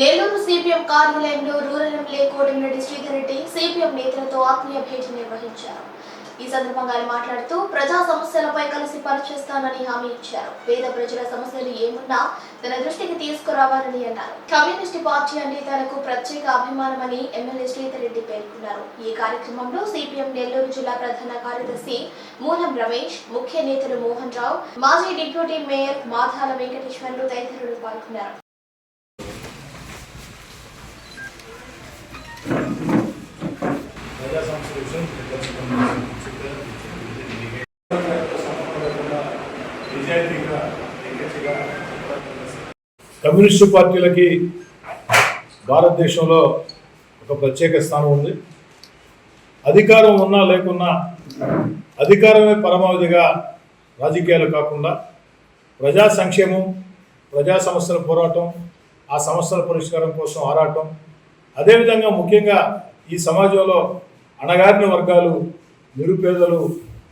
Nellore CPM కార్యాలయంలో rural MLA Kotamreddy Sridhar Reddy CPM నేతలతో ఆత్మీయ భేటీ నిర్వహించారు. ఈ సందర్భంగా ఆయన మాట్లాడుతూ ప్రజా సమస్యలపై కలిసి పనిచేస్తానని హామీ ఇచ్చారు. పేద ప్రజల సమస్యలు ఏమున్నా తన దృష్టికి తీసుకురావాలని అన్నారు. కమ్యూనిస్ట్ పార్టీ అంటే తనకు ప్రత్యేక అభిమానమని ఎమ్మెల్యే శ్రీధర్ రెడ్డి పేర్కొన్నారు. ఈ కార్యక్రమంలో సిపిఎం నెల్లూరు జిల్లా ప్రధాన కార్యదర్శి మూలం రమేష్ ముఖ్య నేతలు మోహన్ రావు మాజీ డిప్యూటీ మేయర్ మాధాల వెంకటేశ్వర్లు తదితరులు పాల్గొన్నారు. ప్రజా సంస్థ విషయం నిజాయితీగా కమ్యూనిస్టు పార్టీలకి భారతదేశంలో ఒక ప్రత్యేక స్థానం ఉంది. అధికారం ఉన్నా లేకున్నా అధికారమే పరమావధిగా రాజకీయాలు కాకుండా ప్రజా సంక్షేమం ప్రజా సమస్యల పోరాటం ఆ సమస్యల పరిష్కారం కోసం ఆరాటం అదేవిధంగా ముఖ్యంగా ఈ సమాజంలో అణగారిన వర్గాలు నిరుపేదలు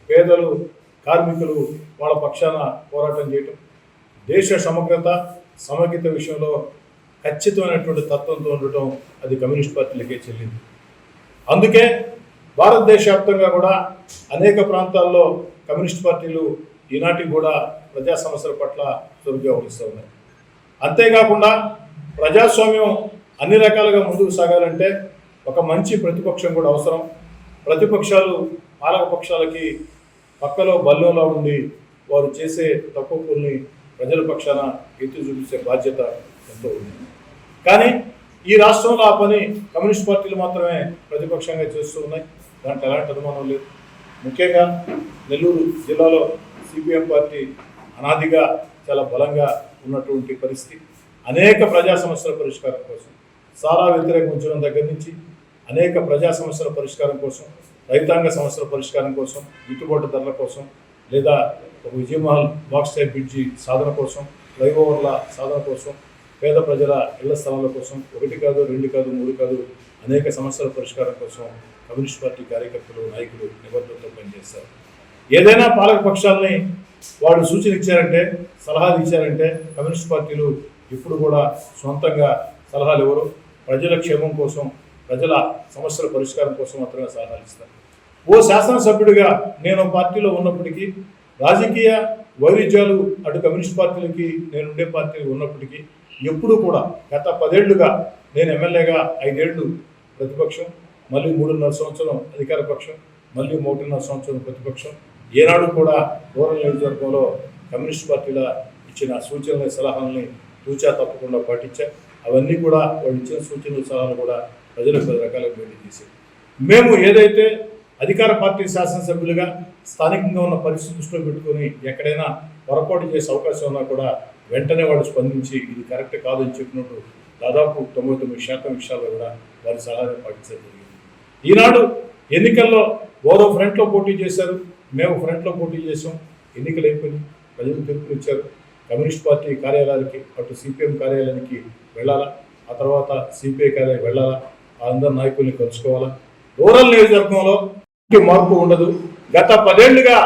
పేదలు కార్మికులు వాళ్ళ పక్షాన పోరాటం చేయటం. దేశ సమగ్రత సమగ్రత విషయంలో ఖచ్చితమైనటువంటి తత్వంతో ఉండటం అది కమ్యూనిస్ట్ పార్టీలకే చెల్లింది. అందుకే భారతదేశ వ్యాప్తంగా కూడా అనేక ప్రాంతాల్లో కమ్యూనిస్ట్ పార్టీలు ఈనాటికి కూడా ప్రజా సమస్యల పట్ల చురుగ్గా వహిస్తూ ఉన్నాయి. అంతేకాకుండా ప్రజాస్వామ్యం అన్ని రకాలుగా ముందుకు సాగాలంటే ఒక మంచి ప్రతిపక్షం కూడా అవసరం. ప్రతిపక్షాలు పాలక పక్షాలకి పక్కలో బల్లోలా ఉండి వారు చేసే తప్పుల్ని ప్రజల పక్షాన ఎత్తి చూపించే బాధ్యత ఎంతో ఉంది. కానీ ఈ రాష్ట్రంలో ఆ పని కమ్యూనిస్ట్ పార్టీలు మాత్రమే ప్రతిపక్షంగా చేస్తూ ఉన్నాయి. దాంట్లో ఎలాంటి అనుమానం లేదు. ముఖ్యంగా నెల్లూరు జిల్లాలో సిపిఎం పార్టీ అనాదిగా చాలా బలంగా ఉన్నటువంటి పరిస్థితి. అనేక ప్రజా సమస్యల పరిష్కారం కోసం సారా వ్యతిరేక ఉంచడం దగ్గర నుంచి అనేక ప్రజా సమస్యల పరిష్కారం కోసం రైతాంగ సమస్యల పరిష్కారం కోసం గిట్టుబాటు ధరల కోసం లేదా ఒక విజయమహల్ బాక్స్ టైప్ బ్రిడ్జి సాధన కోసం ఫ్లైఓవర్ల సాధన కోసం పేద ప్రజల ఇళ్ళ స్థలాల కోసం ఒకటి కాదు రెండు కాదు మూడు కాదు అనేక సమస్యల పరిష్కారం కోసం కమ్యూనిస్ట్ పార్టీ కార్యకర్తలు నాయకులు నిబద్ధతతో పనిచేస్తారు. ఏదైనా పాలక పక్షాలని వాడు సూచన ఇచ్చారంటే సలహాలు ఇచ్చారంటే కమ్యూనిస్ట్ పార్టీలు ఇప్పుడు కూడా సొంతంగా సలహాలు ఇవ్వరు. ప్రజల క్షేమం కోసం ప్రజల సమస్యల పరిష్కారం కోసం మాత్రమే సహకరిస్తాను ఓ శాసనసభ్యుడిగా నేను పార్టీలో ఉన్నప్పటికీ రాజకీయ వైరుధ్యాలు అటు కమ్యూనిస్ట్ పార్టీలకి నేను ఉండే పార్టీలు ఉన్నప్పటికీ ఎప్పుడూ కూడా గత పదేళ్ళుగా నేను ఎమ్మెల్యేగా ఐదేళ్ళు ప్రతిపక్షం మళ్ళీ మూడున్నర సంవత్సరం అధికార పక్షం మళ్ళీ ఒకటిన్నర సంవత్సరం ప్రతిపక్షం. ఏనాడు కూడా రూరల్ నియోజకవర్గంలో కమ్యూనిస్ట్ పార్టీల ఇచ్చిన సూచనల సలహాలని తూచా తప్పకుండా పాటించా. అవన్నీ కూడా వాళ్ళు ఇచ్చిన సూచనలు సలహాలు కూడా ప్రజలకు పది రకాల భేటీ చేసేది మేము ఏదైతే అధికార పార్టీ శాసనసభ్యులుగా స్థానికంగా ఉన్న పరిస్థితి దృష్టిలో పెట్టుకొని ఎక్కడైనా పొరపాటు చేసే అవకాశం ఉన్నా కూడా వెంటనే వాళ్ళు స్పందించి ఇది కరెక్ట్ కాదని చెప్పినట్టు దాదాపు తొంభై తొమ్మిది శాతం విషయాల్లో కూడా వారి సలహాలు పాటించడం జరిగింది. ఈనాడు ఎన్నికల్లో ఓరో ఫ్రంట్లో పోటీ చేశారు మేము ఫ్రంట్లో పోటీ చేసాం ఎన్నికలు అయిపోయినాయి ప్రజలు తీర్పులు ఇచ్చారు. కమ్యూనిస్ట్ పార్టీ కార్యాలయానికి అటు సిపిఎం కార్యాలయానికి వెళ్ళాలా? ఆ తర్వాత సిపిఐ కార్యాలయం వెళ్ళాలా? అందరు నాయకుల్ని కలుసుకోవాలా? రూరల్ నియోజకవర్గంలో మార్పు ఉండదు. గత పదేళ్ళుగా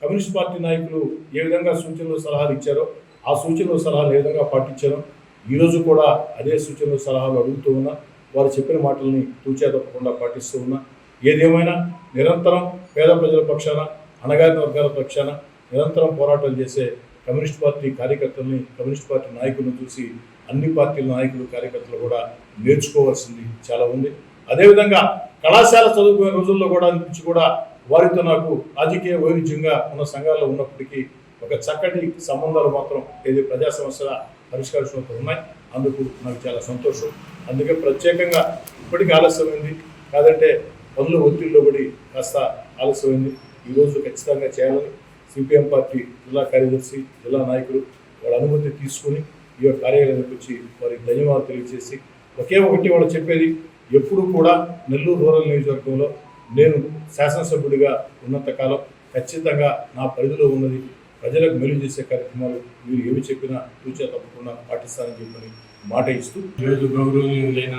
కమ్యూనిస్ట్ పార్టీ నాయకులు ఏ విధంగా సూచనలు సలహాలు ఇచ్చారో ఆ సూచనలు సలహాలు ఏ విధంగా పాటించారో ఈరోజు కూడా అదే సూచనలు సలహాలు అడుగుతూ ఉన్నా వారు చెప్పిన మాటల్ని తూచా తప్పకుండా పాటిస్తూ ఉన్నా. ఏదేమైనా నిరంతరం పేద ప్రజల పక్షాన అణగారిన వర్గాల పక్షాన నిరంతరం పోరాటాలు చేసే కమ్యూనిస్ట్ పార్టీ కార్యకర్తల్ని కమ్యూనిస్ట్ పార్టీ నాయకులను చూసి అన్ని పార్టీల నాయకులు కార్యకర్తలు కూడా నేర్చుకోవాల్సింది చాలా ఉంది. అదేవిధంగా కళాశాల చదువుకునే రోజుల్లో కూడా నుంచి కూడా వారితో నాకు రాజకీయ వైరుధ్యంగా ఉన్న సంఘాల్లో ఉన్నప్పటికీ ఒక చక్కటి సంబంధాలు మాత్రం ఏది ప్రజా సమస్యల పరిష్కరించినట్టు ఉన్నాయి. అందుకు నాకు చాలా సంతోషం. అందుకే ప్రత్యేకంగా ఇప్పటికీ ఆలస్యమైంది. కాదంటే పనులు ఒత్తిడిలో పడి కాస్త ఆలస్యమైంది. ఈరోజు ఖచ్చితంగా చేయాలని సిపిఎం పార్టీ జిల్లా కార్యదర్శి జిల్లా నాయకులు వాళ్ళ అనుమతి తీసుకుని ఈ యొక్క కార్యాలయానికి వచ్చి వారికి ధన్యవాదాలు తెలియజేసి ఒకే ఒకటి వాళ్ళు చెప్పేది ఎప్పుడు కూడా నెల్లూరు రూరల్ నియోజకవర్గంలో నేను శాసనసభ్యుడిగా ఉన్నంత కాలం ఖచ్చితంగా నా పరిధిలో ఉన్నది ప్రజలకు మేలు చేసే కార్యక్రమాలు మీరు ఏమి చెప్పినా తూచా తప్పకుండా పాటిస్తానని చెప్పని మాట ఇస్తూ ఈరోజు గౌరవనీయులైన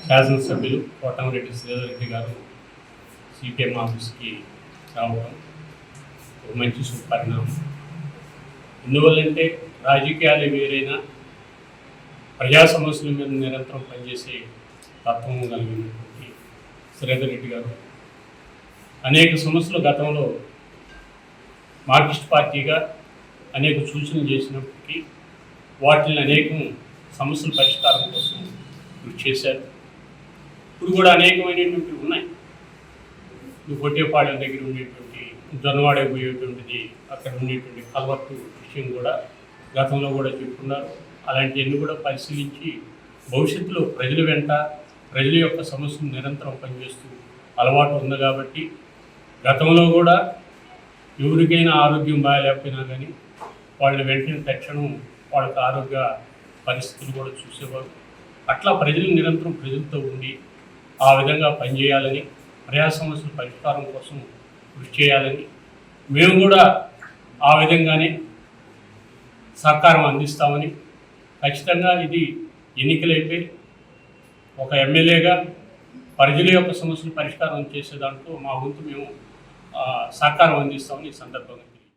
శాసనసభ్యులు కోటమిరెడ్డి శ్రీధర్రెడ్డి గారు సిపిఎం ఆఫీస్కి రావడం ఒక మంచి శుభపరిణామం. ఎందువల్లంటే రాజకీయాలు వేరైనా ప్రజా సమస్యల మీద నిరంతరం పనిచేసే తత్వం కలిగినటువంటి శ్రీధర్ రెడ్డి గారు. అనేక సమస్యలు గతంలో మార్క్సిస్ట్ పార్టీగా అనేక సూచనలు చేసినప్పటికీ వాటిని అనేకం సమస్యల పరిష్కారం కోసం కృషి చేశారు. ఇప్పుడు కూడా అనేకమైనటువంటివి ఉన్నాయి. ఇప్పుడు కొట్టేపాళెం దగ్గర ఉండేటువంటి జొన్నవాడ పోయేటువంటిది అక్కడ ఉండేటువంటి కల్వర్టు విషయం కూడా గతంలో కూడా చెప్పుకున్నారు. అలాంటివన్నీ కూడా పరిశీలించి భవిష్యత్తులో ప్రజల వెంట ప్రజల యొక్క సమస్యను నిరంతరం పనిచేస్తూ అలవాటు ఉంది కాబట్టి గతంలో కూడా ఎవరికైనా ఆరోగ్యం బాగాలేకపోయినా కానీ వాళ్ళని వెంటనే తక్షణం వాళ్ళకి ఆరోగ్య పరిస్థితులు కూడా చూసేవారు. అట్లా ప్రజలు నిరంతరం ప్రజలతో ఉండి ఆ విధంగా పనిచేయాలని ప్రజా సమస్యల పరిష్కారం కోసం కృషి చేయాలని మేము కూడా ఆ విధంగానే సహకారం అందిస్తామని. ఖచ్చితంగా ఇది ఎన్నికలైతే ఒక ఎమ్మెల్యేగా ప్రజల యొక్క సమస్యలు పరిష్కారం చేసే దాంట్లో మా వంతు మేము సహకారం అందిస్తామని ఈ సందర్భంగా